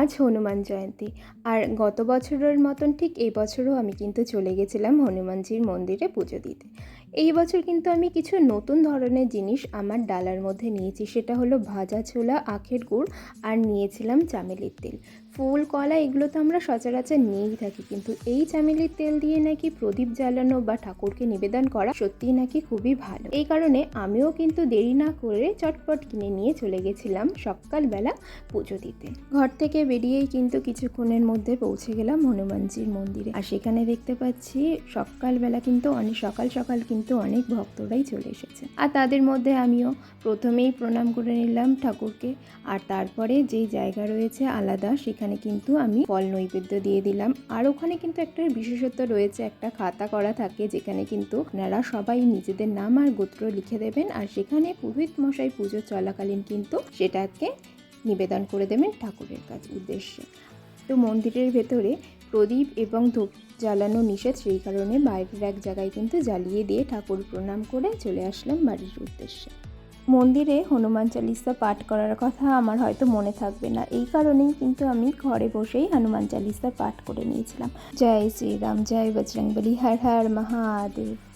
আজ হনুমান জয়ন্তী। আর গত বছরের মতন ঠিক এই বছরও আমি কিন্তু চলে গেছিলাম হনুমানজির মন্দিরে পুজো দিতে। এই বছর কিন্তু আমি কিছু নতুন ধরনের জিনিস আমার ডালার মধ্যে নিয়েছি। সেটা হলো ভাজা ছোলা, আখের গুড় আর নিয়েছিলাম চামেলির তেল। ফুল, কলা, এগুলো তো আমরা সচরাচর নিয়েই থাকি। কিন্তু এই চামেলির তেল দিয়ে নাকি প্রদীপ জ্বালানো বা ঠাকুরকে নিবেদন করা সত্যিই নাকি খুবই ভালো। এই কারণে আমিও কিন্তু দেরি না করে চটপট কিনে নিয়ে চলে গেছিলাম সকালবেলা পুজো দিতে। ঘর থেকে বেরিয়েই কিন্তু কিছুক্ষণের মধ্যে পৌঁছে গেলাম হনুমানজির মন্দিরে। আর সেখানে দেখতে পাচ্ছি সকালবেলা কিন্তু অনেক, সকাল সকাল কিন্তু অনেক ভক্তরাই চলে এসেছে। আর তাদের মধ্যে আমিও প্রথমেই প্রণাম করে নিলাম ঠাকুরকে। আর তারপরে যেই জায়গা রয়েছে আলাদা, সেখানে কিন্তু আমি ফল নৈবেদ্য দিয়ে দিলাম। আর ওখানে কিন্তু একটা বিশেষত্ব রয়েছে, একটা খাতা করা থাকে যেখানে কিন্তু আপনারা সবাই নিজেদের নাম আর গোত্র লিখে দেবেন। আর সেখানে পুরোহিত মশাই পুজো চলাকালীন কিন্তু সেটাকে নিবেদন করে দেবেন ঠাকুরের কাছে উদ্দেশ্যে। তো মন্দিরের ভেতরে প্রদীপ এবং ধূপ জ্বালানো নিষেধ, সেই কারণে বাইরের এক জায়গায় কিন্তু জ্বালিয়ে দিয়ে ঠাকুর প্রণাম করে চলে আসলাম বাড়ির উদ্দেশ্যে। মন্দিরে হনুমান চালিসা পাঠ করার কথা আমার হয়তো মনে থাকবে না। এই কারণেই কিন্তু আমি ঘরে বসেই হনুমান চালিসা পাঠ করে নিয়েছিলাম। জয় শ্রীরাম, জয় বজরংবলী, হর হর মহাদেব।